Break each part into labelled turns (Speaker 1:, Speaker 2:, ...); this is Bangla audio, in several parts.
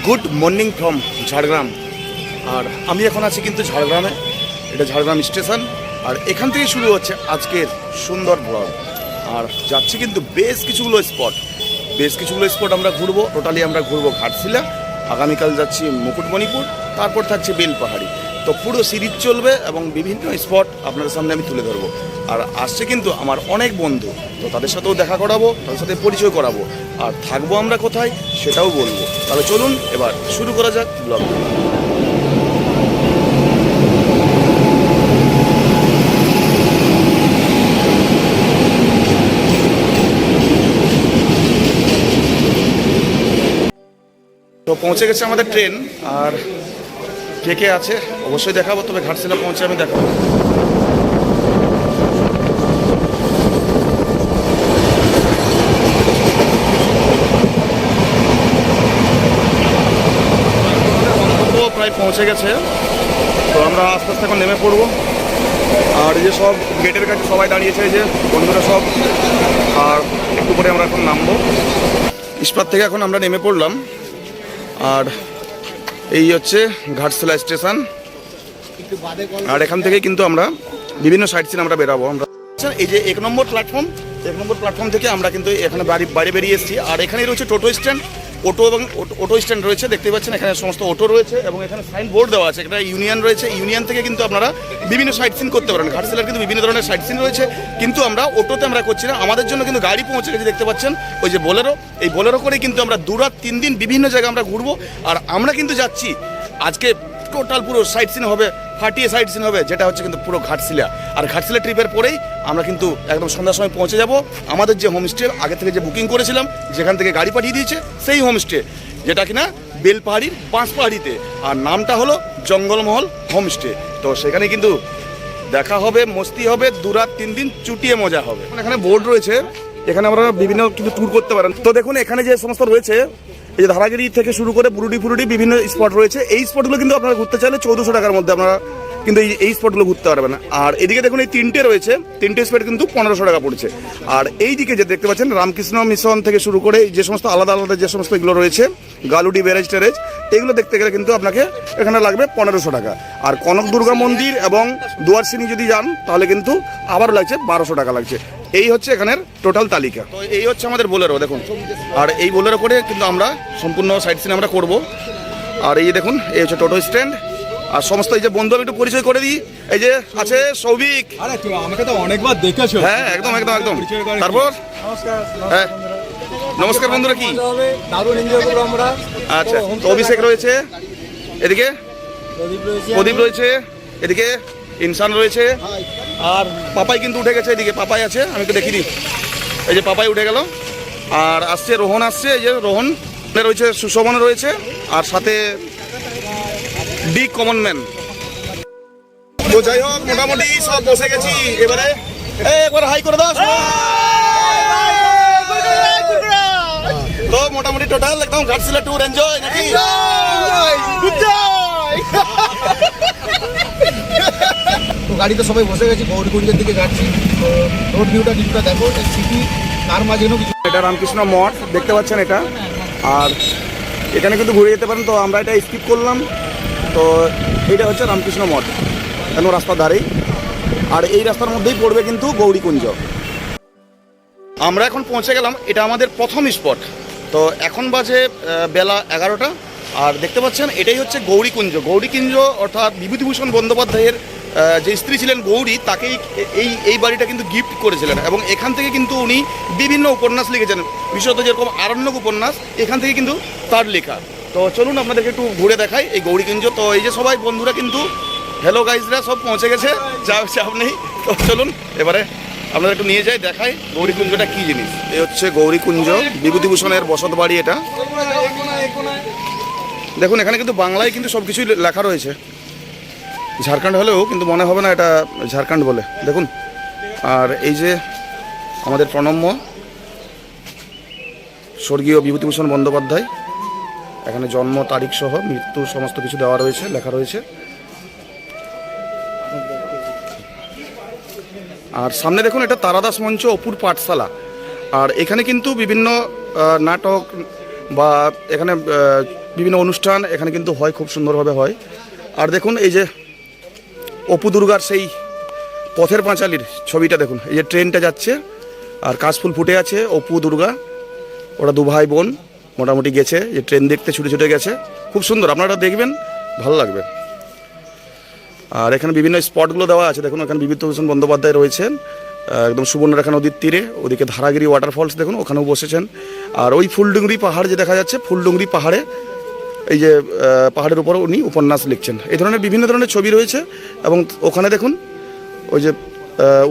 Speaker 1: গুড মর্নিং ফ্রম ঝাড়গ্রাম আর আমি এখন আছি কিন্তু ঝাড়গ্রামে এটা ঝাড়গ্রাম স্টেশন আর এখান থেকে শুরু হচ্ছে আজকের সুন্দর ব্লগ আর যাচ্ছি কিন্তু বেশ কিছুগুলো স্পট বেশ কিছুগুলো স্পট আমরা ঘুরবো টোটালি আমরা ঘুরবো ঘাটশিলা। আগামীকাল যাচ্ছি মুকুটমণিপুর, তারপর থাকছে বেলপাহাড়ি। তো পুরো সিরিজ চলবে এবং বিভিন্ন স্পট আপনাদের সামনে আমি তুলে ধরবো। আর আসছে কিন্তু আমার অনেক বন্ধু, তো তাদের সাথেও দেখা করাবো, তাদের সাথে পরিচয় করাবো। আর থাকব আমরা কোথায় সেটাও বলব। তাহলে চলুন এবার শুরু করা যাক ব্লগ। তো পৌঁছে গেছে আমাদের ট্রেন, আর কে কে আছে? অবশ্যই দেখাবো, তবে ঘাটশিলা পৌঁছে আমি দেখাবো। প্রায় পৌঁছে গেছে। তো আমরা আস্তে আস্তে এখন নেমে পড়ব। আর এই যে সব গেটের কাছে সবাই দাঁড়িয়েছে যে বন্ধুরা সব। আর একটু পরে আমরা এখন নামবো। ইস্পাত থেকে এখন আমরা নেমে পড়লাম। আর এই হচ্ছে ঘাটশিলা স্টেশন। আর এখান থেকে কিন্তু আমরা বিভিন্ন সাইড সিন আমরা বেরাবো। আমরা আচ্ছা, এই যে এক নম্বর প্ল্যাটফর্ম এক নম্বর প্ল্যাটফর্ম থেকে আমরা কিন্তু এখানে বাড়ি বাইরে বেরিয়ে এসেছি। আর এখানেই রয়েছে টোটো স্ট্যান্ড অটো এবং অটো- স্ট্যান্ড রয়েছে, দেখতে পাচ্ছেন, এখানে সমস্ত অটো রয়েছে এবং এখানে সাইন বোর্ড দেওয়া আছে, এখানে ইউনিয়ন রয়েছে ইউনিয়ন থেকে কিন্তু আপনারা বিভিন্ন সাইট সিন করতে পারেন ঘাটশিলার কিন্তু বিভিন্ন ধরনের সাইট সিন রয়েছে, কিন্তু আমরা অটোতে আমরা করছি না, আমাদের জন্য কিন্তু গাড়ি পৌঁছে গেছে, দেখতে পাচ্ছেন, ওই যে বোলেরো এই বোলেরো করে কিন্তু আমরা দু রাত, তিন দিন বিভিন্ন জায়গায় আমরা ঘুরবো, আর আমরা কিন্তু যাচ্ছি, আজকে টোটাল পুরো সাইট সিন হবে ফাটিয়ে সাইড সিন হবে, যেটা হচ্ছে কিন্তু পুরো ঘাটশিলা। আর ঘাটশিলা ট্রিপের পরেই আমরা কিন্তু একদম সন্ধ্যার সময় পৌঁছে যাব। আমাদের যে হোমস্টে আগে থেকে যে বুকিং করেছিলাম, যেখান থেকে গাড়ি পাঠিয়ে দিয়েছে, সেই হোমস্টে যেটা কিনা বেলপাহাড়ির বাঁশপাহাড়িতে আর নামটা হলো জঙ্গলমহল হোমস্টে তো সেখানে কিন্তু দেখা হবে, মস্তি হবে দু রাত তিন দিন চুটিয়ে মজা হবে। এখানে বোর্ড রয়েছে। এখানে আমরা বিভিন্ন কিন্তু ট্যুর করতে পারেন। তো দেখুন, এখানে যে সমস্ত রয়েছে, এই যে ধারাগিরি থেকে শুরু করে বুরুডি ফুরুডি বিভিন্ন স্পট রয়েছে। এই স্পটগুলো কিন্তু আপনারা ঘুরতে চাইলে চৌদ্দশো টাকার মধ্যে আপনারা কিন্তু এই এই স্পটগুলো ঘুরতে পারবেন। আর এদিকে দেখুন, এই তিনটে রয়েছে। তিনটে স্পট কিন্তু পনেরোশো টাকা পড়ছে। আর এই দিকে যে দেখতে পাচ্ছেন, রামকৃষ্ণ মিশন থেকে শুরু করে যে সমস্ত আলাদা আলাদা যে সমস্ত এগুলো রয়েছে, গালুডি ব্যারেজ ট্যারেজ, এগুলো দেখতে গেলে কিন্তু আপনাকে এখানে লাগবে পনেরোশো টাকা। আর কনক দুর্গা মন্দির এবং দুয়ারসিনি যদি যান, তাহলে কিন্তু আবার লাগছে বারোশো টাকা লাগছে। এই হচ্ছে এখানের টোটাল তালিকা। তো এই হচ্ছে আমাদের বোলেরো দেখুন। আর এই বোলেরো করে কিন্তু আমরা সম্পূর্ণ সাইড সিন আমরা করব। আর এই দেখুন এই হচ্ছে টোটো স্ট্যান্ড আর সমস্ত এই যে বন্ধু আমি একটু পরিচয় করে দিই। এই যে আছে সৌভিক।
Speaker 2: আরে আমাকে তো অনেকবার দেখেছ।
Speaker 1: হ্যাঁ একদম একদম একদম। তারপর?
Speaker 2: নমস্কার
Speaker 1: হ্যাঁ। নমস্কার বন্ধুরা কি? আচ্ছা অভিষেক রয়েছে। এদিকে?
Speaker 2: প্রদীপ রয়েছে।
Speaker 1: এদিকে? ইনসান রয়েছে। আর পাপাই কিন্তু উঠে গেছে এদিকে, পাপাই আছে, আমি একটু দিই এই যে পাপাই উঠে গেল। আর আসছে রোহন, আসছে, এই যে রোহন। রয়েছে সুশোভন রয়েছে, আর সাথে ডি কমন ম্যান তো যাই হোক, মোটামুটি সব বসে গেছি এবারে। একবার হাই করে দাও তো মোটামুটি টোটাল একদম ঘাটশিলা ট্যুর এনজয় নাকি?
Speaker 3: তো গাড়িতে সবাই বসে গেছি গৌরীকুঞ্জের দিকে যাচ্ছি। তো রোড ভিউটা কিছুটা দেখো সিটি তার মাঝেও কিছু
Speaker 1: এটা রামকৃষ্ণ মঠ, দেখতে পাচ্ছেন এটা? আর এখানে কিন্তু ঘুরে যেতে পারেন, তো আমরা এটা স্কিপ করলাম। তো এটা হচ্ছে রামকৃষ্ণ মঠ কেন রাস্তার ধারেই। আর এই রাস্তার মধ্যেই পড়বে কিন্তু গৌরীকুঞ্জ আমরা এখন পৌঁছে গেলাম, এটা আমাদের প্রথম স্পট তো এখন বাজে বেলা এগারোটা। আর দেখতে পাচ্ছেন, এটাই হচ্ছে গৌরীকুঞ্জ গৌরীকুঞ্জ অর্থাৎ বিভূতিভূষণ বন্দ্যোপাধ্যায়ের যে স্ত্রী ছিলেন গৌরী তাকেই এই এই বাড়িটা কিন্তু গিফট করেছিলেন। এবং এখান থেকে কিন্তু উনি বিভিন্ন উপন্যাস লিখেছেন। বিশেষত যেরকম আরণ্যক উপন্যাস এখান থেকে কিন্তু তার লেখা। তো চলুন আপনাদেরকে একটু ঘুরে দেখাই এই গৌরীকুঞ্জ তো এই যে সবাই বন্ধুরা কিন্তু হ্যালো গাইজরা সব পৌঁছে গেছে। যা চাপ নেই তো চলুন এবারে আপনাদের একটু নিয়ে যাই দেখাই গৌরীকুঞ্জটা কি জিনিস। এই হচ্ছে গৌরীকুঞ্জ বিভূতিভূষণের বসত বাড়ি এটা দেখুন এখানে কিন্তু বাংলায় কিন্তু সব কিছুই লেখা রয়েছে। ঝাড়খণ্ড হলেও কিন্তু মনে হবে না এটা ঝাড়খণ্ড বলে। দেখুন, আর এই যে আমাদের প্রণম্য, স্বর্গীয় বিভূতিভূষণ বন্দ্যোপাধ্যায়, এখানে জন্ম, তারিখ সহ মৃত্যু সমস্ত কিছু দেওয়া রয়েছে, লেখা রয়েছে। আর সামনে দেখুন, এটা তারাদাস মঞ্চ, অপুর পাঠশালা। আর এখানে কিন্তু বিভিন্ন নাটক বা এখানে বিভিন্ন অনুষ্ঠান এখানে কিন্তু হয়, খুব সুন্দরভাবে হয়। আর দেখুন, এই যে অপু দুর্গার সেই পথের পাঁচালির ছবিটা দেখুন। এই যে ট্রেনটা যাচ্ছে, আর কাশফুল ফুটে আছে অপু দুর্গা ওরা দু ভাই বোন মোটামুটি গেছে, যে ট্রেন দেখতে ছুটে ছুটে গেছে। খুব সুন্দর আপনারা দেখবেন, ভালো লাগবে। আর এখানে বিভিন্ন স্পটগুলো দেওয়া আছে। দেখুন, এখানে বিভূতিভূষণ বন্দ্যোপাধ্যায় রয়েছেন একদম সুবর্ণরেখা নদীর তীরে। ওদিকে ধারাগিরি ওয়াটারফলস দেখুন, ওখানেও বসেছেন। আর ওই ফুলডুংরি পাহাড় যে দেখা যাচ্ছে, ফুলডুংরি পাহাড়ে এই যে পাহাড়ের উপর উনি উপন্যাস লিখছেন। এই ধরনের বিভিন্ন ধরনের ছবি রয়েছে এবং ওখানে দেখুন, ওই যে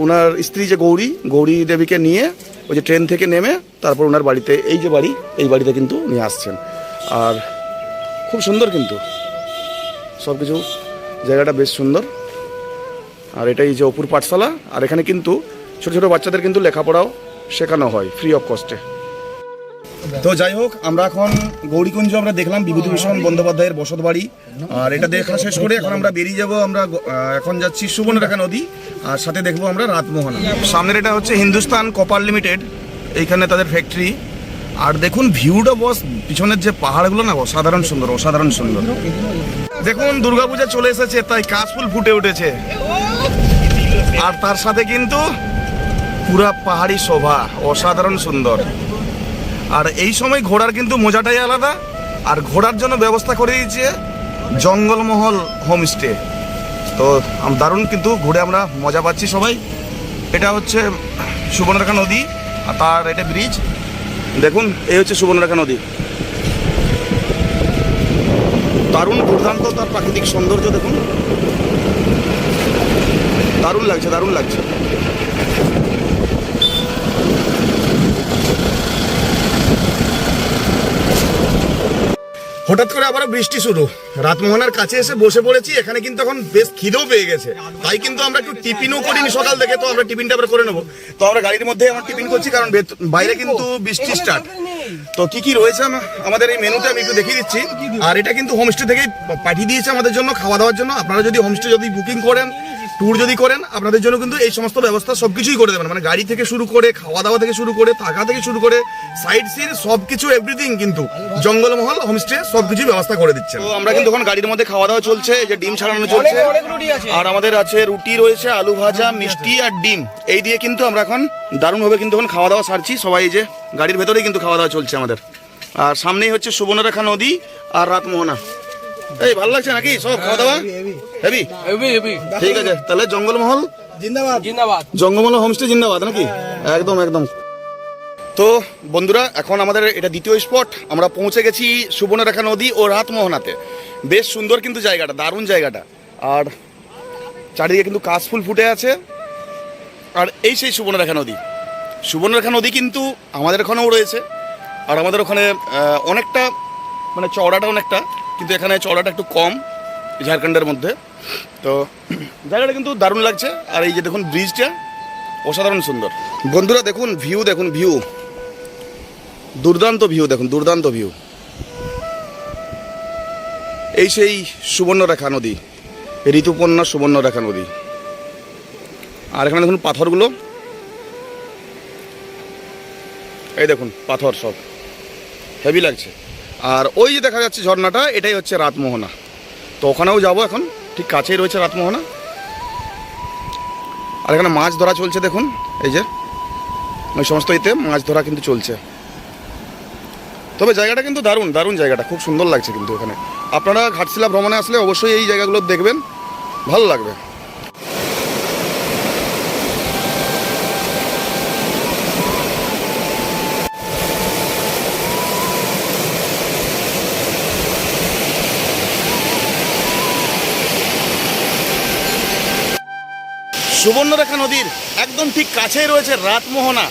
Speaker 1: ওনার স্ত্রী যে গৌরী গৌরী দেবীকে নিয়ে ওই যে ট্রেন থেকে নেমে তারপর ওনার বাড়িতে, এই যে বাড়ি, এই বাড়িতে কিন্তু উনি আসছেন। আর খুব সুন্দর কিন্তু। সব কিছু জায়গাটা বেশ সুন্দর। আর এটাই যে অপুর পাঠশালা। আর এখানে কিন্তু ছোট ছোট বাচ্চাদের কিন্তু লেখাপড়াও শেখানো হয় ফ্রি অফ কস্টে তো যাই হোক, আমরা এখন গৌরীকুঞ্জ আমরা দেখলাম বিভূতিভূষণ বন্দ্যোপাধ্যায়ের বসত বাড়ি আর এটা দেখা শেষ করে এখন আমরা বেরিয়ে যাব, আমরা এখন যাচ্ছি সুবর্ণরেখা নদী, আর সাথে দেখব আমরা রাতমোহনা সামনের এটা হচ্ছে হিন্দুস্তান কপার লিমিটেড এইখানে তাদের ফ্যাক্টরি আর দেখুন ভিউটা বস, পিছনের যে পাহাড়গুলো না, অসাধারণ সুন্দর অসাধারণ সুন্দর। দেখুন, দুর্গাপূজা চলে এসেছে, তাই কাশফুল ফুটে উঠেছে। আর তার সাথে কিন্তু পুরা পাহাড়ি শোভা, অসাধারণ সুন্দর। আর এই সময় ঘোড়ার কিন্তু মজাটাই আলাদা। আর ঘোড়ার জন্য ব্যবস্থা করে দিয়েছে জঙ্গলমহল হোমস্টে। তো দারুণ কিন্তু ঘুরে আমরা মজা পাচ্ছি সবাই। এটা হচ্ছে সুবর্ণরেখা নদী আর তার এটা ব্রিজ দেখুন, এই হচ্ছে সুবর্ণরেখা নদী। দারুণ দুর্দান্ত তার প্রাকৃতিক সৌন্দর্য, দেখুন। দারুণ লাগছে দারুণ লাগছে। হঠাৎ করে আবার বৃষ্টি শুরু। রাতমোহনার কাছে এসে বসে পড়েছি, এখানে কিন্তু এখন বেশ খিদেও পেয়ে গেছে। তাই কিন্তু আমরা একটু টিফিনও করিনি সকাল থেকে, তো আমরা টিফিনটা আবার করে নেব। তো আমরা গাড়ির মধ্যে আমার টিফিন করছি, কারণ বাইরে কিন্তু বৃষ্টি স্টার্ট তো কি কি রয়েছে আমাদের এই মেনুতে আমি একটু দেখিয়ে দিচ্ছি। আর এটা কিন্তু হোমস্টে থেকেই পাঠিয়ে দিয়েছে আমাদের জন্য, খাওয়া দাওয়ার জন্য। আপনারা যদি হোমস্টে যদি বুকিং করেন ট্যুর যদি করেন আপনাদের জন্য কিন্তু এই সমস্ত ব্যবস্থা সবকিছুই করে দেবেন। মানে গাড়ি থেকে শুরু করে খাওয়া দাওয়া থেকে শুরু করে থাকা থেকে শুরু করে সাইড সিন সবকিছু এভরিথিং কিন্তু জঙ্গলমহল হোমস্টে সব সবকিছু ব্যবস্থা করে দিচ্ছে তো আমরা কিন্তু এখন গাড়ির মধ্যে খাওয়া দাওয়া চলছে যে ডিম ছাড়ানো চলছে। আর আমাদের আছে রুটি রয়েছে আলু ভাজা মিষ্টি আর ডিম। এই দিয়ে কিন্তু আমরা এখন দারুণভাবে কিন্তু এখন খাওয়া দাওয়া সারছি। সবাই যে গাড়ির ভেতরেই কিন্তু খাওয়া দাওয়া চলছে আমাদের। আর সামনেই হচ্ছে সুবর্ণরেখা নদী আর রাতমোহনা। এই ভালো লাগছে নাকি? সব খাওয়া দাওয়া? হেভি
Speaker 4: হেভি হেভি
Speaker 1: ঠিক আছে তাহলে জঙ্গলমহল?
Speaker 3: জিন্দাবাদ।
Speaker 4: জিন্দাবাদ।
Speaker 1: জঙ্গমহল হোমস্টে জিন্দাবাদ নাকি? একদম একদম। তো বন্ধুরা এখন আমাদের এটা দ্বিতীয় স্পট। আমরা পৌঁছে গেছি সুবর্ণরেখা নদী ও রাতমোহনাতে। বেশ সুন্দর কিন্তু জায়গাটা দারুণ জায়গাটা। আর চারিদিকে কিন্তু কাশফুল ফুটে আছে। আর এই সেই সুবর্ণরেখা নদী। সুবর্ণরেখা নদী কিন্তু আমাদের ওখানেও রয়েছে। আর আমাদের ওখানে অনেকটা মানে চওড়াটা অনেকটা। কিন্তু এখানে চড়াটা একটু কম ঝাড়খণ্ডের মধ্যে। তো জায়গাটা কিন্তু দারুণ লাগছে। আর এই যে দেখুন ব্রিজটা, অসাধারণ সুন্দর। বন্ধুরা দেখুন ভিউ দেখুন ভিউ দুর্দান্ত ভিউ দেখুন, দুর্দান্ত ভিউ এই সেই সুবর্ণরেখা নদী, ঋতুপর্ণা সুবর্ণরেখা নদী। আর এখানে দেখুন পাথরগুলো। এই দেখুন, পাথর সব। হেভি লাগছে। আর ওই যে দেখা যাচ্ছে ঝর্ণাটা, এটাই হচ্ছে রাতমোহনা। তো ওখানেও যাব এখন, ঠিক কাছেই রয়েছে রাতমোহনা। আর এখানে মাছ ধরা চলছে দেখুন, এই যে। ওই সমস্ত ইতে মাছ ধরা কিন্তু চলছে। তবে জায়গাটা কিন্তু দারুণ দারুণ জায়গাটা, খুব সুন্দর লাগছে কিন্তু এখানে। আপনারা ঘাটশিলা ভ্রমণে আসলে অবশ্যই এই জায়গাগুলো দেখবেন, ভালো লাগবে। সুবর্ণরেখা নদীর একদম ঠিক কাছেই রয়েছে রাতমোহনা।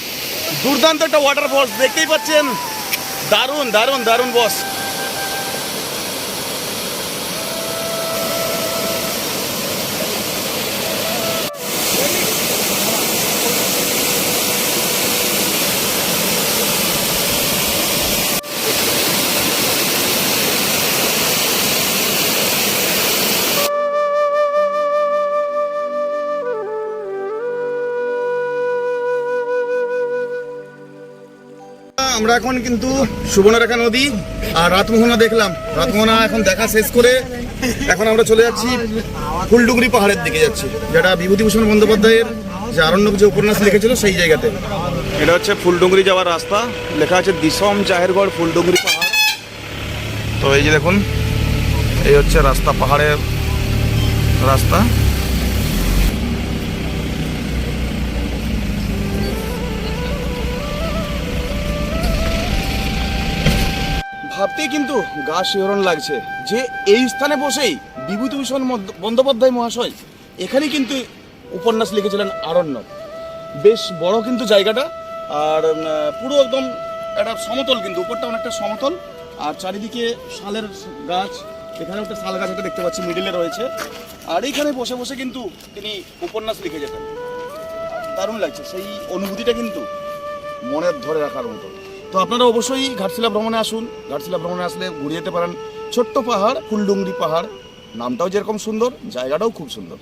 Speaker 1: দুর্দান্ত একটা ওয়াটারফলস দেখতেই পাচ্ছেন। দারুণ দারুণ দারুণ বস আমরা এখন কিন্তু সুবর্ণরেখা নদী আর রাতমোহনা দেখলাম। রাতমোহনা এখন দেখা শেষ করে এখন আমরা চলে যাচ্ছি ফুলডুগরি পাহাড়ের দিকে যাচ্ছি, যেটা বিভূতিভূষণ বন্দ্যোপাধ্যায়ের যে আরণ্যক যে উপন্যাস লিখেছিল সেই জায়গাতে। এটা হচ্ছে ফুলডুগরি যাওয়ার রাস্তা, লেখা আছে দিশম জাহেরগড় ফুলডুগরি পাহাড়। তো এই যে দেখুন, এই হচ্ছে রাস্তা, পাহাড়ের রাস্তা। ভাবতেই কিন্তু গা শিহরণ লাগছে যে এই স্থানে বসেই বিভূতিভূষণ বন্দ্যোপাধ্যায় মহাশয় এখানেই কিন্তু উপন্যাস লিখেছিলেন আরণ্যক বেশ বড় কিন্তু জায়গাটা, আর পুরো একদম একটা সমতল কিন্তু, উপরটা অনেকটা সমতল, আর চারিদিকে শালের গাছ এখানে একটা শাল গাছ একটা দেখতে পাচ্ছি মিডিলে রয়েছে। আর এইখানে বসে বসে কিন্তু তিনি উপন্যাস লিখে যেতেন। দারুণ লাগছে, সেই অনুভূতিটা কিন্তু মনের ধরে রাখার মতো। তো আপনারা অবশ্যই ঘাটশিলা ভ্রমণে আসুন। ঘাটশিলা ভ্রমণে আসলে ঘুরে যেতে পারেন। ছোট্ট পাহাড়, ফুলডুংরি পাহাড়। নামটাও যেরকম সুন্দর, জায়গাটাও খুব সুন্দর।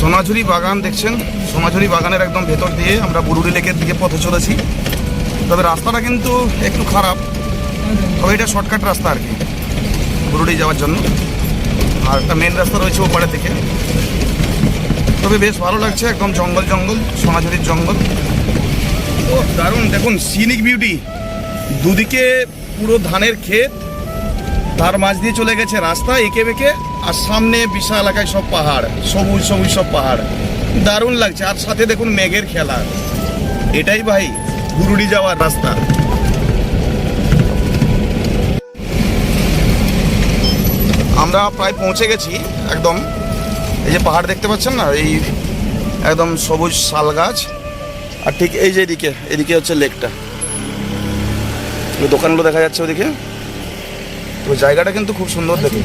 Speaker 1: সোনাঝুরি বাগান দেখছেন? সোনাঝুরি বাগানের একদম ভেতর দিয়ে আমরা বুরুডি লেকের দিকে পথে চলেছি। তবে রাস্তাটা কিন্তু একটু খারাপ, তবে এটা শর্টকাট রাস্তা আর কি, বুরুডি যাওয়ার জন্য। আর একটা মেন রাস্তা রয়েছে ওপারে থেকে। তবে বেশ ভালো লাগছে, একদম জঙ্গল জঙ্গল, সোনাঝুরির জঙ্গল। ও, দারুণ, দেখুন সিনিক বিউটি দুদিকে পুরো ধানের ক্ষেত, তার মাঝ দিয়ে চলে গেছে রাস্তা, এঁকে বেঁকে। আর সামনে বিশাল এলাকায় সব পাহাড়, সবুজ সবুজ, সব পাহাড়। দারুণ লাগছে। আর সাথে দেখুন মেঘের খেলা। এটাই ভাই গুরুডি যাওয়ার রাস্তা। আমরা প্রায় পৌঁছে গেছি একদম। এই যে পাহাড় দেখতে পাচ্ছেন না? এই একদম সবুজ শাল গাছ। আর ঠিক এই যে এদিকে এদিকে হচ্ছে লেকটা। দোকানগুলো দেখা যাচ্ছে ওদিকে। তো জায়গাটা কিন্তু খুব সুন্দর দেখুন।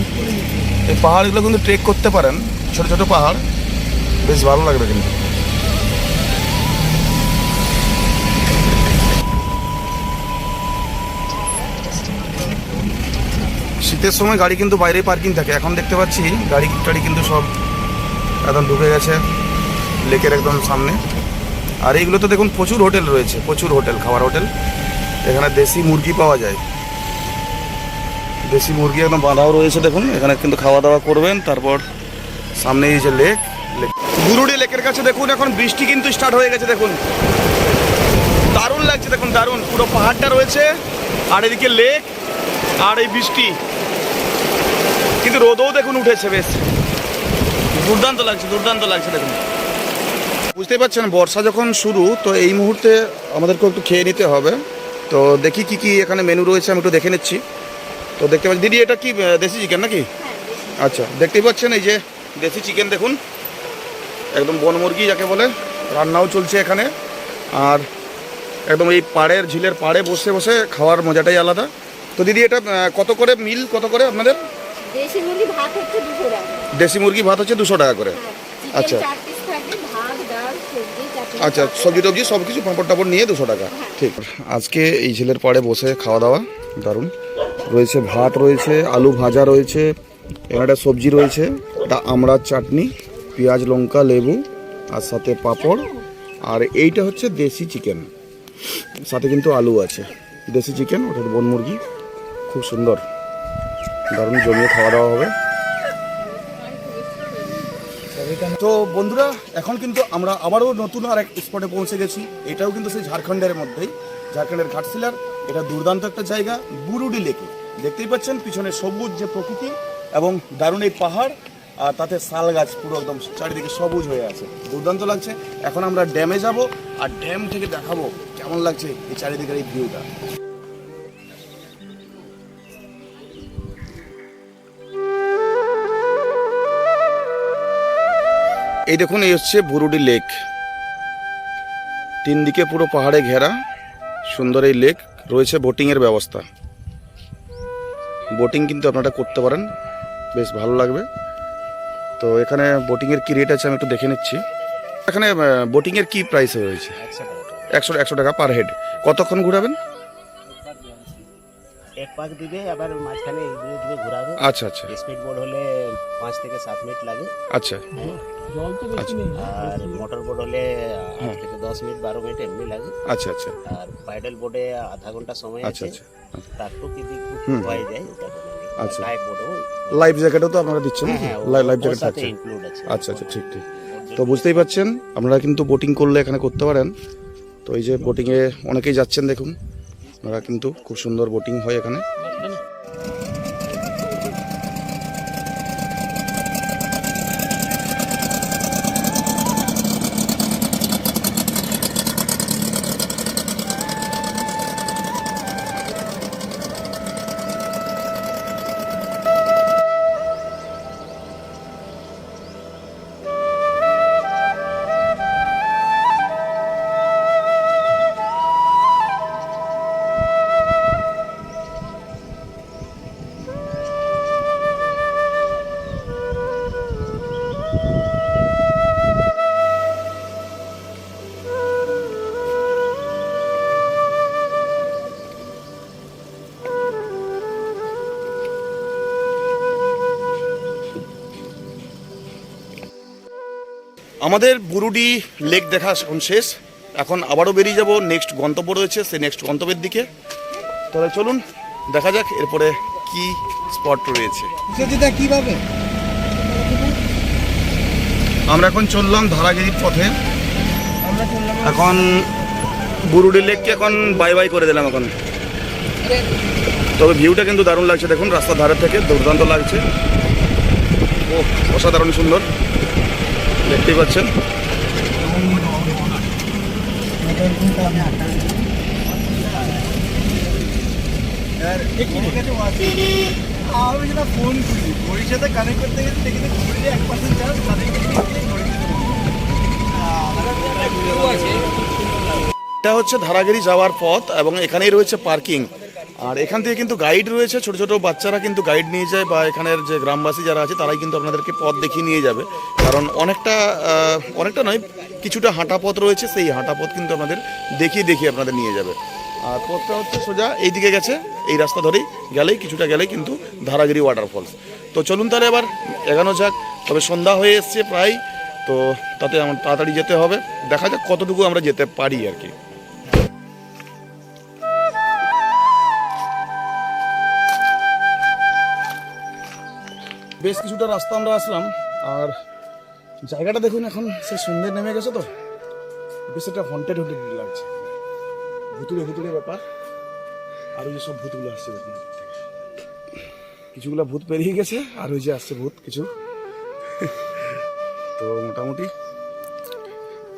Speaker 1: এই পাহাড়গুলো কিন্তু ট্রেক করতে পারেন। ছোট ছোট পাহাড়। বেশ ভালো লাগবে কিন্তু। শীতের সময় গাড়ি কিন্তু বাইরে পার্কিং থাকে। এখন দেখতে পাচ্ছি গাড়ি টাড়ি কিন্তু সব একদম ঢুকে গেছে। লেকের একদম সামনে। আর এইগুলো তো দেখুন প্রচুর হোটেল রয়েছে। প্রচুর হোটেল খাবার হোটেল এখানে দেশি মুরগি পাওয়া যায়। দেশি মুরগি একদম বাঁধাও রয়েছে দেখুন, এখানে কিন্তু খাওয়া দাওয়া করবেন, তারপর সামনে এই যে লেক গুরুডি লেকের কাছে দেখুন, এখন বৃষ্টি কিন্তু স্টার্ট হয়ে গেছে দেখুন। দারুণ লাগছে দেখুন, দারুণ। পুরো পাহাড়টা রয়েছে, আর এদিকে লেক, আর এই বৃষ্টি। কিন্তু রোদও দেখুন উঠেছে বেশ। দুর্দান্ত লাগছে দুর্দান্ত লাগছে দেখুন। বুঝতেই পারছেন, বর্ষা যখন শুরু, তো এই মুহূর্তে আমাদেরকেও একটু খেয়ে নিতে হবে। তো দেখি কি কি এখানে মেনু রয়েছে, আমি একটু দেখে নিচ্ছি। তো দেখতে পাচ্ছি। দিদি এটা কি দেশি চিকেন নাকি? আচ্ছা দেখতেই পাচ্ছেন এই যে দেশি চিকেন দেখুন। একদম বন মুরগি যাকে বলে রান্নাও চলছে এখানে। আর একদম এই পাড়ের ঝিলের পাড়ে বসে বসে খাওয়ার মজাটাই আলাদা। তো দিদি এটা কত করে মিল কত করে আপনাদের?
Speaker 4: দেশি মুরগি ভাত হচ্ছে দুশো টাকা।
Speaker 1: করে। আচ্ছা।
Speaker 4: সবজি চাটনি।
Speaker 1: আচ্ছা সবজি টবজি সব কিছু পাঁপড় টাপড় নিয়ে দুশো টাকা। ঠিক। আজকে এই ঝিলের পাড়ে বসে খাওয়া দাওয়া দারুণ। রয়েছে, ভাত রয়েছে, আলু ভাজা রয়েছে একটা সবজি রয়েছে একটা আমড়ার চাটনি, পেঁয়াজ, লঙ্কা, লেবু, আর সাথে পাঁপড়, আর এইটা হচ্ছে দেশি চিকেন। সাথে কিন্তু আলু আছে। দেশি চিকেন, ওটা বন মুরগি, খুব সুন্দর। দারুণ জমিয়ে খাওয়া দাওয়া হবে। তো বন্ধুরা, এখন কিন্তু আমরা আবারও নতুন আর এক স্পটে পৌঁছে গেছি। এটাও কিন্তু সেই ঝাড়খণ্ডের মধ্যেই, ঝাড়খণ্ডের ঘাটশিলার এটা দুর্দান্ত একটা জায়গা, বুরুডি লেকে। দেখতেই পাচ্ছেন পিছনে সবুজ যে প্রকৃতি এবং দারুণ এই পাহাড়, আর তাতে শাল গাছ পুরো একদম চারিদিকে সবুজ হয়ে আছে। দুর্দান্ত লাগছে। এখন আমরা ড্যামে যাব, আর ড্যাম থেকে দেখাবো কেমন লাগছে এই চারিদিকের এই ভিউটা এই দেখুন, এই হচ্ছে বুরুডি লেক। তিন দিকে পুরো পাহাড়ে ঘেরা, সুন্দর এই লেক। রয়েছে বোটিংয়ের ব্যবস্থা। বোটিং কিন্তু আপনারা করতে পারেন, বেশ ভালো লাগবে। তো এখানে বোটিংয়ের কী রেট আছে আমি একটু দেখে নিচ্ছি। এখানে বোটিংয়ের কী প্রাইস রয়েছে? একশো একশো টাকা পার হেড কতক্ষণ ঘোরাবেন?
Speaker 5: পাক দিবে আবার মাঝখানে এগিয়ে দিবে ঘোরাবে।
Speaker 1: আচ্ছা আচ্ছা।
Speaker 5: স্পিড বোর্ড হলে পাঁচ থেকে সাত মিনিট লাগে।
Speaker 1: আচ্ছা।
Speaker 5: আর মোটর বোর্ড হলে আট থেকে দশ মিনিট বারো মিনিট এমনি লাগে।
Speaker 1: আচ্ছা আচ্ছা।
Speaker 5: আর পাইডাল বোর্ডে আধা ঘণ্টা সময়
Speaker 1: আচ্ছা
Speaker 5: আছে।
Speaker 1: আচ্ছা।
Speaker 5: তার টু কি দিক হয়ে যায় ওটা
Speaker 1: আচ্ছা।
Speaker 5: লাইফ বোর্ডও
Speaker 1: লাইফ জ্যাকেটও তো আপনারা দিচ্ছেন
Speaker 5: হ্যাঁ
Speaker 1: লাইফ জ্যাকেট থাকছে।
Speaker 5: আছে।
Speaker 1: আচ্ছা আচ্ছা ঠিক ঠিক। তো বুঝতেই পারছেন আপনারা কিন্তু বোটিং করলে এখানে করতে পারেন। তো এই যে বোটিংয়ে অনেকেই যাচ্ছেন দেখুন। আপনারা কিন্তু খুব সুন্দর বোটিং হয় এখানে। আমাদের বুরুডি লেক দেখা এখন শেষ। এখন আবারও বেরিয়ে যাব। নেক্সট গন্তব্য রয়েছে সেই নেক্সট গন্তব্যের দিকে। তাহলে চলুন দেখা যাক এরপরে কি স্পট রয়েছে।
Speaker 3: কীভাবে?
Speaker 1: আমরা এখন চললাম ধারাগিরির পথে। এখন বুরুডি লেককে এখন বাই বাই করে দিলাম এখন। তবে ভিউটা কিন্তু দারুণ লাগছে। দেখুন রাস্তার ধারে থেকে দুর্দান্ত লাগছে। ও অসাধারণ সুন্দর। দেখতেই পাচ্ছেন।
Speaker 2: কানেক্ট করতে গেলে দেখি
Speaker 1: এটা হচ্ছে ধারাগিরি যাওয়ার পথ এবং এখানেই রয়েছে পার্কিং। আর এখান থেকে কিন্তু গাইড রয়েছে, ছোট ছোট বাচ্চারা কিন্তু গাইড নিয়ে যায় বা এখানের যে গ্রামবাসী যারা আছে, তারাই কিন্তু আপনাদেরকে পথ দেখিয়ে নিয়ে যাবে। কারণ অনেকটা অনেকটা নয়, কিছুটা হাঁটা পথ রয়েছে, সেই হাঁটা পথ কিন্তু আপনাদের দেখিয়ে দেখিয়ে আপনাদের নিয়ে যাবে। আর পথটা হচ্ছে সোজা এই দিকে গেছে, এই রাস্তা ধরেই গেলেই, কিছুটা গেলেই কিন্তু ধারাগিরি ওয়াটারফলস তো চলুন তাহলে এবার এগানো যাক, তবে সন্ধ্যা হয়ে এসছে প্রায়, তো তাতে আমার তাড়াতাড়ি যেতে হবে। দেখা যাক কতটুকু আমরা যেতে পারি আর কি। বেশ কিছুটা রাস্তা আমরা আসলাম আর জায়গাটা দেখুন এখন সে সন্ধ্যে নেমে গেছে তো। বেশ একটা হন্টেড হন্টেড লাগছে। ভুতুড়ে ভুতুড়ে ব্যাপার। আর ওই যে সব ভূতগুলো আসছে দেখুন। কিছুগুলো ভূত পেরিয়ে গেছে আর ওই যে আসছে ভূত কিছু। তো মোটামুটি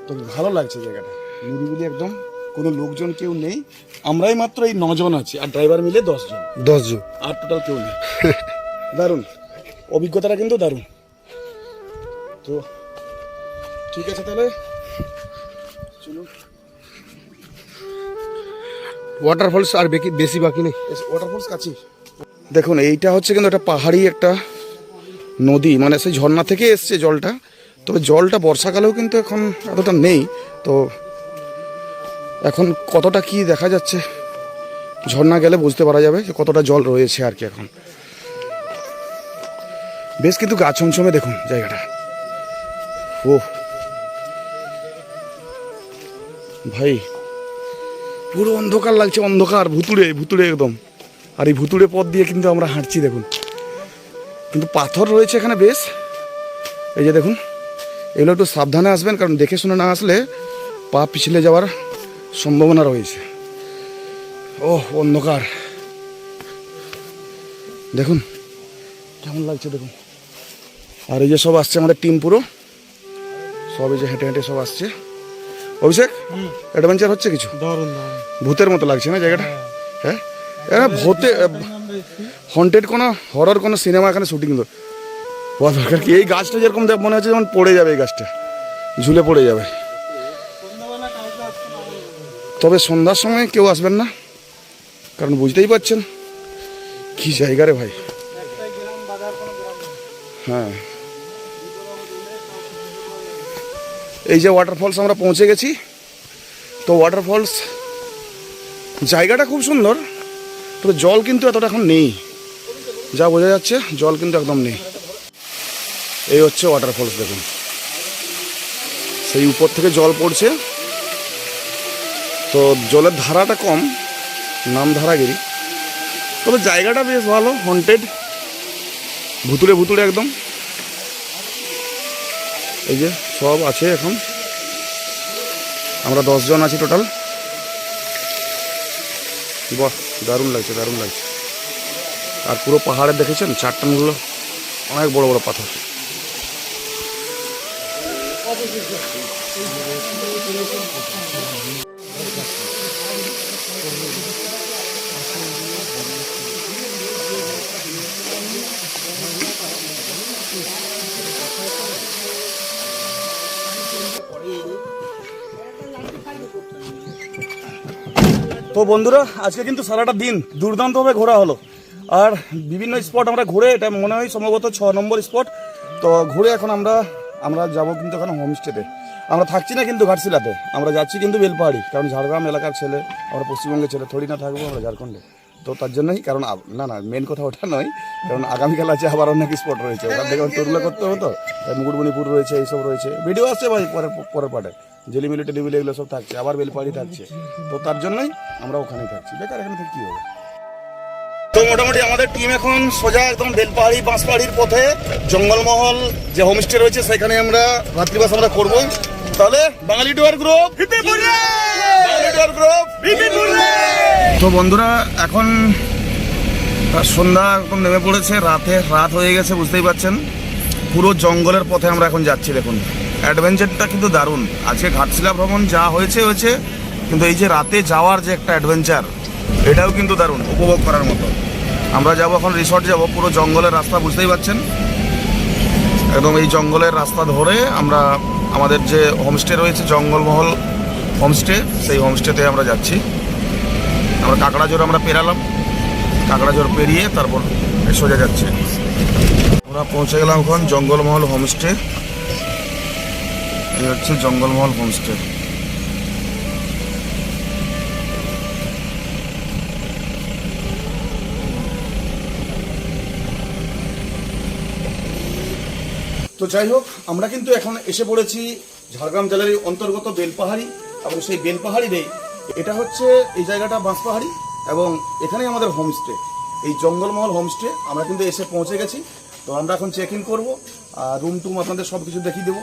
Speaker 1: তো ভালো লাগছে জায়গাটা। নিরিবিলি একদম। কোনো লোকজন কেউ নেই। আমরাই মাত্র এই নজন আছি আর ড্রাইভার মিলে দশজন।
Speaker 3: দশজন।
Speaker 1: আর টোটাল কেউ নেই। দারুণ। অভিজ্ঞতাটা কিন্তু দারুণ। তো ঠিক আছে তাহলে? চলুন।
Speaker 3: ওয়াটারফলস আর বেশি বাকি নেই।
Speaker 1: ওয়াটারফলস কাছে দেখুন এইটা হচ্ছে কিন্তু একটা পাহাড়ি একটা নদী। মানে সেই ঝর্ণা থেকে এসছে জলটা। তবে জলটা বর্ষাকালেও কিন্তু এখন এতটা নেই। তো এখন কতটা কি দেখা যাচ্ছে? ঝর্ণা গেলে বুঝতে পারা যাবে যে কতটা জল রয়েছে আর কি এখন। বেশ কিন্তু গা ছমছমে দেখুন জায়গাটা। ও ভাই, পুরো অন্ধকার লাগছে, অন্ধকার, ভুতুড়ে ভুতুড়ে একদম। আর এই ভুতুড়ে পথ দিয়ে কিন্তু আমরা হাঁটছি, দেখুন। কিন্তু পাথর রয়েছে এখানে বেশ। এই যে দেখুন, এগুলো একটু সাবধানে আসবেন, কারণ দেখে শুনে না আসলে পা পিছলে যাওয়ার সম্ভাবনা রয়েছে। ও অন্ধকার। দেখুন, কেমন লাগছে, দেখুন। আর এই যে সব আসছে আমাদের টিম পুরো সব এই যে হেঁটে হেঁটে সব আসছে। অভিষেক অ্যাডভেঞ্চার হচ্ছে কিছু? ভূতের মতো লাগছে না জায়গাটা? হ্যাঁ। এরা ভূতে হন্টেড কোনো হরর কোনো সিনেমা এখানে শুটিং তো। দরকার কি? এই গাছটা যেরকম দেখ- মনে হচ্ছে যেমন পড়ে যাবে এই গাছটা। ঝুলে পড়ে যাবে। তবে সন্ধ্যার সময় কেউ আসবেন না কারণ বুঝতেই পারছেন। কি জায়গা রে ভাই। হ্যাঁ। এই যে ওয়াটারফলস আমরা পৌঁছে গেছি, তো ওয়াটারফলস জায়গাটা খুব সুন্দর, তবে জল কিন্তু এতটা এখন নেই। যা বোঝা যাচ্ছে, জল কিন্তু একদম নেই। এই হচ্ছে ওয়াটারফলস দেখুন। সেই উপর থেকে জল পড়ছে। তো জলের ধারাটা কম নাম ধারাগিরি তবে জায়গাটা বেশ ভালো হন্টেড ভুতুড়ে ভুতুড়ে একদম। এই যে সব আছে এখন। আমরা দশজন আছি টোটাল বাহ, দারুণ লাগছে দারুণ লাগছে। আর পুরো পাহাড়ে দেখেছেন? চারটানগুলো অনেক বড় বড় পাথর। তো বন্ধুরা, আজকে কিন্তু সারাটা দিন দুর্দান্তভাবে ঘোরা হলো। আর বিভিন্ন স্পট আমরা ঘুরে, এটা মনে হয় সম্ভবত ছ নম্বর স্পট তো ঘুরে এখন আমরা আমরা যাব কিন্তু এখন হোমস্টেতে আমরা থাকছি না কিন্তু ঘাটশিলাতে। আমরা যাচ্ছি কিন্তু বেলপাহাড়ি, কারণ ঝাড়গ্রাম এলাকার ছেলে, আমরা পশ্চিমবঙ্গের ছেলে থরি না থাকব আমরা ঝাড়খণ্ডে। তো তার জন্যই, কারণ না না মেন কথা ওটা নয়, কারণ আগামীকাল আছে আবার অনেক স্পট রয়েছে। ওখান থেকে তরুলা করতে হতো তাই মুকুটমণিপুর রয়েছে, এইসব রয়েছে। ভিডিও আসছে ভাই পরের পরের পাটে জেলিমিলি টেলিমিলি এগুলো সব থাকছে, আবার বেলপাহাড়ি থাকছে। তো তার জন্যই আমরা ওখানেই থাকছি। বেকার, এখানে থেকে কী হবে? তো মোটামুটি আমাদের টিম এখন সোজা একদম বেলপাহাড়ি বাঁশপাহাড়ির পথে, জঙ্গলমহল যে হোমস্টে রয়েছে, সেখানে আমরা রাত্রিবাস আমরা করব তাহলে বাঙালি গ্রুপ তো বন্ধুরা এখন সন্ধ্যা একদম নেমে পড়েছে রাতে রাত হয়ে গেছে বুঝতেই পারছেন। পুরো জঙ্গলের পথে আমরা এখন যাচ্ছি দেখুন। অ্যাডভেঞ্চারটা কিন্তু দারুণ। আজকে ঘাটশিলা ভ্রমণ যা হয়েছে হয়েছে কিন্তু এই যে রাতে যাওয়ার যে একটা অ্যাডভেঞ্চার এটাও কিন্তু দারুণ উপভোগ করার মতো। আমরা যাব এখন রিসর্ট যাব পুরো জঙ্গলের রাস্তা বুঝতেই পারছেন। একদম এই জঙ্গলের রাস্তা ধরে আমরা আমাদের যে হোমস্টে রয়েছে, জঙ্গলমহল হোমস্টে সেই হোমস্টেতে আমরা যাচ্ছি। আমরা কাঁকড়াজোর আমরা পেরালাম। কাঁকড়াজোর পেরিয়ে তারপর সোজা যাচ্ছে। আমরা পৌঁছে গেলাম এখন জঙ্গলমহল হোমস্টে এই হচ্ছে জঙ্গলমহল হোমস্টে তো যাই হোক, আমরা কিন্তু এখন এসে পড়েছি ঝাড়গ্রাম জেলার অন্তর্গত বেলপাহাড়ি এবং সেই বেলপাহাড়িরই এটা হচ্ছে এই জায়গাটা বাঁশপাহাড়ি এবং এখানেই আমাদের হোমস্টে এই জঙ্গলমহল হোমস্টে আমরা কিন্তু এসে পৌঁছে গেছি। তো আমরা এখন চেক ইন করব, আর রুম টুম আপনাদের সব কিছু দেখিয়ে দেবো।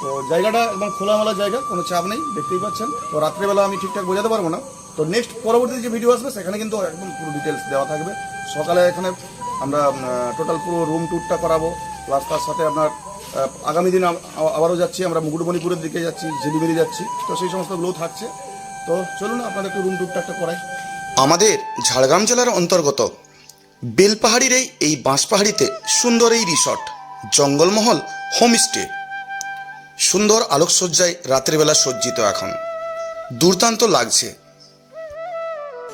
Speaker 1: তো জায়গাটা একদম খোলামেলা জায়গা, কোনো চাপ নেই, দেখতেই পাচ্ছেন। তো রাত্রেবেলা আমি ঠিকঠাক বোঝাতে পারব না। তো নেক্সট পরবর্তী যে ভিডিও আসবে, সেখানে কিন্তু একদম পুরো ডিটেলস দেওয়া থাকবে। সকালে এখানে আমরা টোটাল পুরো রুম ট্যুরটা করাবো। প্লাস তার সাথে আপনার আগামী দিন আবারও যাচ্ছি আমরা মুকুটমণিপুরের দিকে যাচ্ছি ঝিলিমিলি যাচ্ছি। তো সেই সমস্তগুলোও থাকছে। তো চলুন আপনাদের একটু রুম ট্যুরটা একটা করাই।
Speaker 6: আমাদের ঝাড়গ্রাম জেলার অন্তর্গত বেলপাহাড়ির এই এই বাঁশপাহাড়িতে সুন্দর এই রিসর্ট জঙ্গলমহল হোমস্টে সুন্দর আলোকসজ্জায় রাত্রিবেলা সজ্জিত এখন। দুর্দান্ত লাগছে।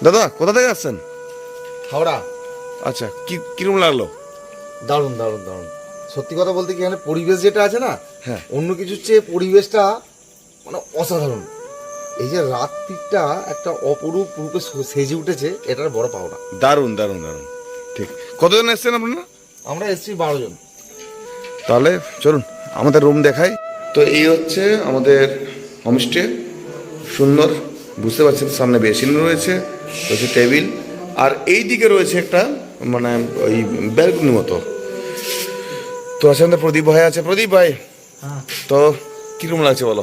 Speaker 1: দাদা কোথা থেকে আসছেন?
Speaker 3: হাওড়া।
Speaker 1: আচ্ছা কি কীরকম লাগল?
Speaker 3: দারুণ দারুণ দারুণ। সত্যি কথা বলতে কি এখানে পরিবেশ যেটা আছে না
Speaker 1: হ্যাঁ।
Speaker 3: অন্য কিছুর চেয়ে পরিবেশটা মানে অসাধারণ। এই যে রাত্রিটা একটা অপরূপ রূপে সেজে উঠেছে এটার বড় পাওনা।
Speaker 1: দারুণ দারুণ দারুণ। ঠিক। কতজন এসছেন আপনারা?
Speaker 3: আমরা এসছি বারো জন।
Speaker 1: তাহলে চলুন আমাদের রুম দেখাই। তো এই হচ্ছে আমাদের হোমস্টে সুন্দর বুঝতে পারছেন সামনে বেসিন রয়েছে রয়েছে টেবিল। আর এই দিকে রয়েছে একটা মানে ওই ব্যালকনি মতো। তো আছে আমাদের প্রদীপ ভাই আছে। প্রদীপ ভাই তো কীরকম লাগছে বলো?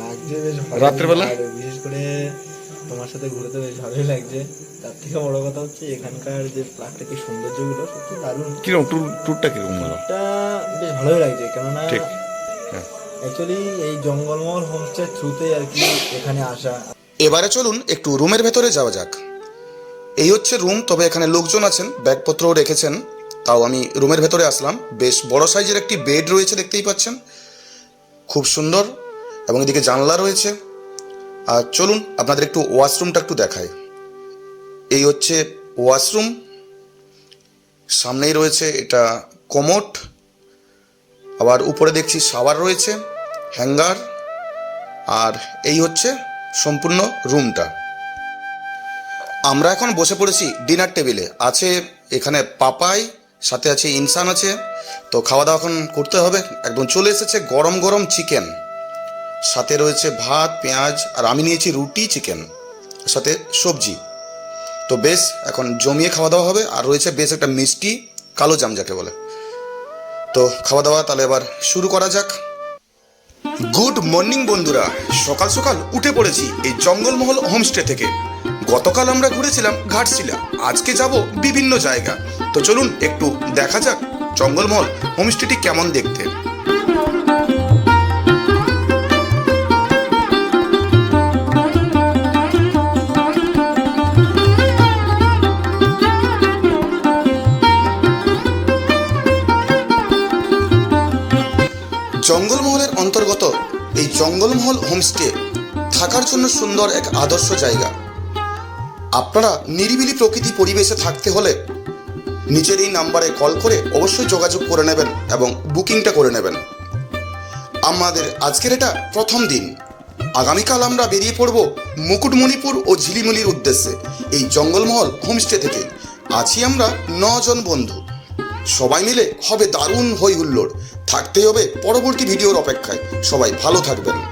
Speaker 2: লাগছে বেশ
Speaker 1: রাত্রেবেলা?
Speaker 2: বিশেষ করে তোমার তোমার সাথে ঘুরতে বেশ ভালোই লাগছে। তার থেকে বড় কথা হচ্ছে এখানকার যে প্রাকৃতিক সৌন্দর্যগুলো সত্যি দারুণ।
Speaker 7: কীরকম ট্যুর ট্যুরটা কীরকম হলো
Speaker 2: বেশ ভালোই লাগছে কেননা
Speaker 7: ঠিক হ্যাঁ।
Speaker 2: অ্যাকচুয়ালি এই জঙ্গলমহল হোমস্টের থ্রুতে আর কি এখানে আসা।
Speaker 1: এবারে চলুন একটু রুমের ভেতরে যাওয়া যাক। এই হচ্ছে রুম তবে এখানে লোকজন আছেন ব্যাগপত্রও রেখেছেন। তাও আমি রুমের ভেতরে আসলাম। বেশ বড় সাইজের একটি বেড রয়েছে, দেখতেই পাচ্ছেন। খুব সুন্দর এবং এদিকে জানলা রয়েছে। আর চলুন, আপনাদের একটু ওয়াশরুমটা একটু দেখায় এই হচ্ছে ওয়াশরুম। সামনেই রয়েছে এটা কোমোট। আবার উপরে দেখছি শাওয়ার রয়েছে, হ্যাঙ্গার। আর এই হচ্ছে সম্পূর্ণ রুমটা। আমরা এখন বসে পড়েছি ডিনার টেবিলে। আছে এখানে পাপাই সাথে আছে ইনসান আছে। তো খাওয়া দাওয়া এখন করতে হবে। একদম চলে এসেছে গরম গরম চিকেন। সাথে রয়েছে ভাত, পেঁয়াজ, আর আমি নিয়েছি রুটি, চিকেন। সাথে সবজি। তো বেশ, এখন জমিয়ে খাওয়া দাওয়া হবে। আর রয়েছে বেশ একটা মিষ্টি কালো জাম, যাকে বলে। তো খাওয়া দাওয়া তাহলে এবার শুরু করা যাক। গুড মর্নিং বন্ধুরা। সকাল সকাল উঠে পড়েছি এই জঙ্গলমহল হোমস্টে থেকে। গতকাল আমরা ঘুরেছিলাম, ঘাটশিলা। আজকে যাব বিভিন্ন জায়গা। তো চলুন, একটু দেখা যাক জঙ্গলমহল হোমস্টেটি কেমন দেখতে। জঙ্গলমহলের অন্তর্গত এই জঙ্গলমহল হোমস্টে থাকার জন্য সুন্দর এক আদর্শ জায়গা। আপনারা নিরিবিলি প্রকৃতি পরিবেশে থাকতে হলে নিচের এই নাম্বারে কল করে অবশ্যই যোগাযোগ করে নেবেন এবং বুকিংটা করে নেবেন। আমাদের আজকের এটা প্রথম দিন। আগামীকাল আমরা বেরিয়ে পড়ব মুকুটমণিপুর ও ঝিলিমিলির উদ্দেশ্যে, এই জঙ্গলমহল হোমস্টে থেকে। আছি আমরা নজন বন্ধু। সবাই মিলে হবে দারুণ হই হুল্লোড় থাকতেই হবে পরবর্তী ভিডিওর অপেক্ষায়। সবাই ভালো থাকবেন।